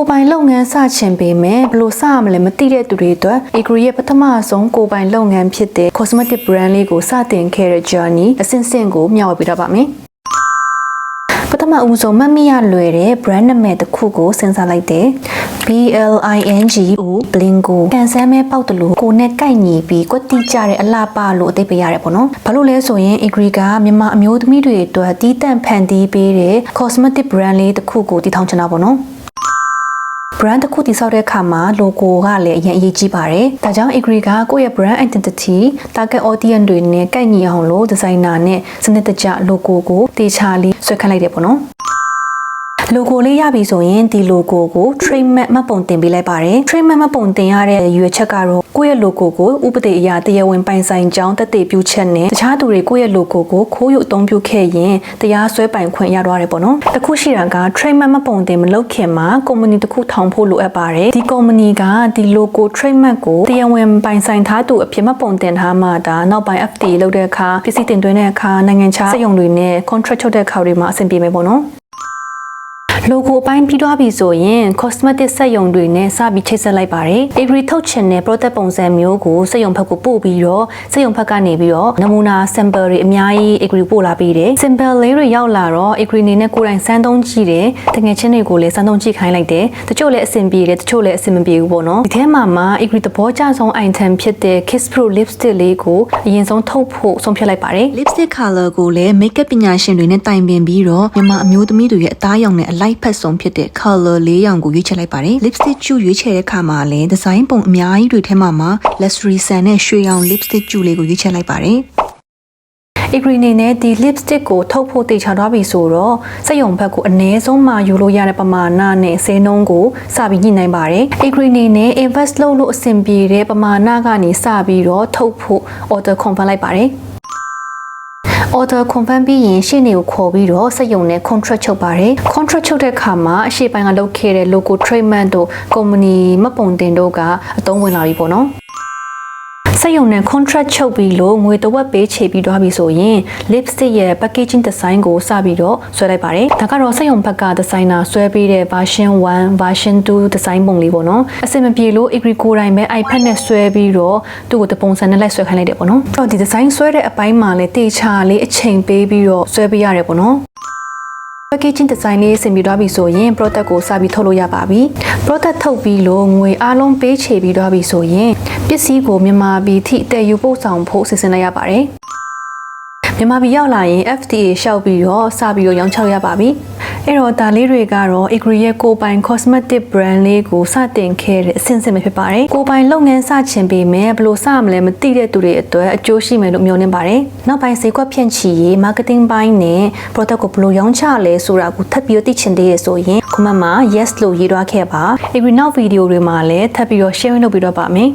ကိုယ်ပိုင်လုပ်ငန်းစချင်ပေမဲ့ဘယ်လိုစရမလဲမသိတဲ့သူတွေအတွက် Agree ရဲ့ပထမဆုံးကိုယ်ပိုင်လုပ်ငန်းဖြစ်တဲ့ cosmetic brand လေးကိုစတင်ခဲ့တဲ့ journey အဆင့်ဆင့်ကိုမျှဝေပေးတော့ပါမယ်ပထမဦးဆုံးမတ်မိရလွယ်တဲ့ brand နာမည်တစ်ခုကိုစဉ်းစားလိုက်တယ် B L I N G O Blingo ကန်ဆန်းမဲပေါက်တလို့ကိုနဲ့ကိုက်ညီပြီးကွက်တိကြတဲ့အလှပလို့အသိပေးရတယ်ပေါ့နော်ဘာလို့လဲဆိုရင် Agree ကမြန်မာအမျိုးသမီးတွေအတွက်တီးတန့်ဖန်တီးပေးတဲ့ cosmetic brand လေးတစ်ခုကိုတည်ထောင်ချင်တာပေါ့နော် brand တစ်ခုတည်ဆောက်တဲ့အခါမှာ logo ကလည်းအရင်အရေးကြီးပါတယ်။ဒါကြောင့် Agree ကကိုယ့်ရဲ့ brand identity, target audience တွေနဲ့ကိုက်ညီအောင်လို့ designer နဲ့စနစ်တကျ logo ကိုတေချာလေးဆွဲခန့်လိုက်တယ်ပေါ့နော်။ logo လေးရပြီဆိုရင်ဒီ logo ကို trademark မှတ်ပုံတင်ပေးလိုက်ပါတယ် trademark မှတ်ပုံတင်ရတဲ့ရွေချက်ကတော့ကိုယ့်ရဲ့ logo ကိုဥပဒေအရတရားဝင်ပိုင်ဆိုင်ကြောင်းတက်တည်ပြုချက်နဲ့တခြားသူတွေကိုယ့်ရဲ့ logo ကိုခိုးယူအသုံးပြုခဲ့ရင်တရားစွဲပိုင်ခွင့်ရသွားတယ်ပေါ့နော်တခုရှိတာက trademark မှတ်ပုံတင်မလုပ်ခင်မှာ company တစ်ခုထောင်ဖို့လိုအပ်ပါတယ်ဒီ company ကဒီ logo trademark ကိုတရားဝင်ပိုင်ဆိုင်ထားသူအဖြစ်မှတ်ပုံတင်ထားမှဒါနောက်ပိုင်း FTA လုပ်တဲ့အခါပစ္စည်းတင်သွင်းတဲ့အခါနိုင်ငံခြားစက်ရုံတွေနဲ့ contract ချုပ်တဲ့အခါတွေမှာအဆင်ပြေမယ်ပေါ့နော် logo အပိုင်းပြီးသွားပြီဆိုရင် cosmetic စက်ရုံတွေနဲ့စပြီးချိတ်ဆက်လိုက်ပါတယ်။ Agree ထုတ်ချင်တဲ့ product ပုံစံမျိုးကိုစက်ရုံဘက်ကိုပို့ပြီးတော့စက်ရုံဘက်ကနေပြီးတော့နမူနာ sample တွေအများကြီး Agree ပို့လာပြီးတယ်။ sample လေးတွေရောက်လာတော့ Agree နေနဲ့ကိုယ်တိုင်စမ်းသုံးကြည့်တယ်။တကယ်ချင်းတွေကိုလည်းစမ်းသုံးကြည့်ခိုင်းလိုက်တယ်။တချို့လည်းအဆင်ပြေတယ်တချို့လည်းအဆင်မပြေဘူးပေါ့နော်။ဒီထဲမှာမှ Agree သဘောကျဆုံး item ဖြစ်တဲ့ Kiss Pro lipstick လေးကိုအရင်ဆုံးထုတ်ဖို့ဆုံးဖြတ်လိုက်ပါတယ်။ lipstick color ကိုလည်း makeup ပညာရှင်တွေနဲ့တိုင်ပင်ပြီးတော့မြန်မာအမျိုးသမီးတွေရဲ့အသားရောင်နဲ့အလိုက်ဖက်ဆုံးဖြစ်တဲ့ color ၄ရောင်ကိုရွေးချယ်လိုက်ပါတယ် lipstick ကျူရွေးချယ်တဲ့အခါမှာလည်းဒီဇိုင်းပုံအများကြီးတွေထဲမှာမှ luxury sun နဲ့ရွှေရောင် lipstick ကျူလေးကိုရွေးချယ်လိုက်ပါတယ် Agree နေနဲ့ဒီ lipstick ကိုထုတ်ဖို့တေချာသွားပြီဆိုတော့စက်ရုံဘက်ကိုအနည်းဆုံးမှယူလို့ရတဲ့ပမာဏနဲ့ဈေးနှုန်းကိုစပြီးညှိနှိုင်းပါတယ်။ Agree နေနဲ့ invest လုပ်လို့အဆင်ပြေတဲ့ပမာဏကနေစပြီးတော့ထုတ်ဖို့ order confirm လိုက်ပါတယ်။ order confirm ပြီးရင်ရှေ့နေကိုခေါ်ပြီးတော့စက်ရုံနဲ့ contract ချုပ်ပါတယ် contract ချုပ်တဲ့အခါမှာအရှိပိုင်းကလုပ်ခဲ့တဲ့ logo trademark တို့ company မှတ်ပုံတင်တို့ကအသုံးဝင်လာပြီပေါ့နော် စက်ရုံနဲ့ contract ချုပ်ပြီးလို့ငွေတဝက်ပေးချေပြီးသွားပြီဆိုရင် lipstick ရဲ့ packaging design ကိုစပြီးတော့ဆွဲလိုက်ပါတယ်ဒါကတော့စက်ရုံဘက်က designer ဆွဲပေးတဲ့ version 1 version 2 design ပုံလေးပေါ့နော်အစင်မပြေလို့ agree ကိုယ်တိုင်ပဲ iPad နဲ့ဆွဲပြီးတော့သူ့ကိုတပုံစံနဲ့လိုက်ဆွဲခိုင်းလိုက်တယ်ပေါ့နော်အဲ့တော့ဒီ design ဆွဲတဲ့အပိုင်းမှာလည်းတေချာလေးအချိန်ပေးပြီးတော့ဆွဲပေးရတယ်ပေါ့နော် packaging design လေးဆင်ပြီးသွားပြီဆိုရင် product ကိုစပြီးထုတ်လို့ရပါပြီ product ထုတ်ပြီးလို့ငွေအားလုံးပေးချေပြီးသွားပြီဆိုရင်ပစ္စည်းကိုမြန်မာပြည်ထိတည်ယူပို့ဆောင်ဖို့စီစဉ်လိုက်ရပါတယ်မြန်မာပြည်ရောက်လာရင် FTA ရှောက်ပြီးတော့စပြီးတော့ရောင်းချရပါပြီ အဲ့တော့ဒါလေးတွေကတော့ Agree ရဲ့ကိုယ်ပိုင် cosmetic brand လေးကိုစတင်ခဲ့တဲ့အဆင့်ဆင့်ပဲဖြစ်ပါတယ်ကိုယ်ပိုင်လုပ်ငန်းစချင်ပေမဲ့ဘယ်လိုစမလဲမသိတဲ့သူတွေအတွက်အကျိုးရှိမယ်လို့မျှော်လင့်ပါတယ်နောက်ပိုင်းဈေးကွက်ဖြန့်ချီရေး marketing ပိုင်းနဲ့ product ကိုဘယ်လိုရောင်းချလဲဆိုတာကိုထပ်ပြီးသိချင်သေးရဆိုရင် comment မှာ yes လို့ရေးသွားခဲ့ပါ Agree နောက်ဗီဒီယိုတွေမှာလည်းထပ်ပြီးတော့ share လုပ်ပြီးတော့ပါမယ်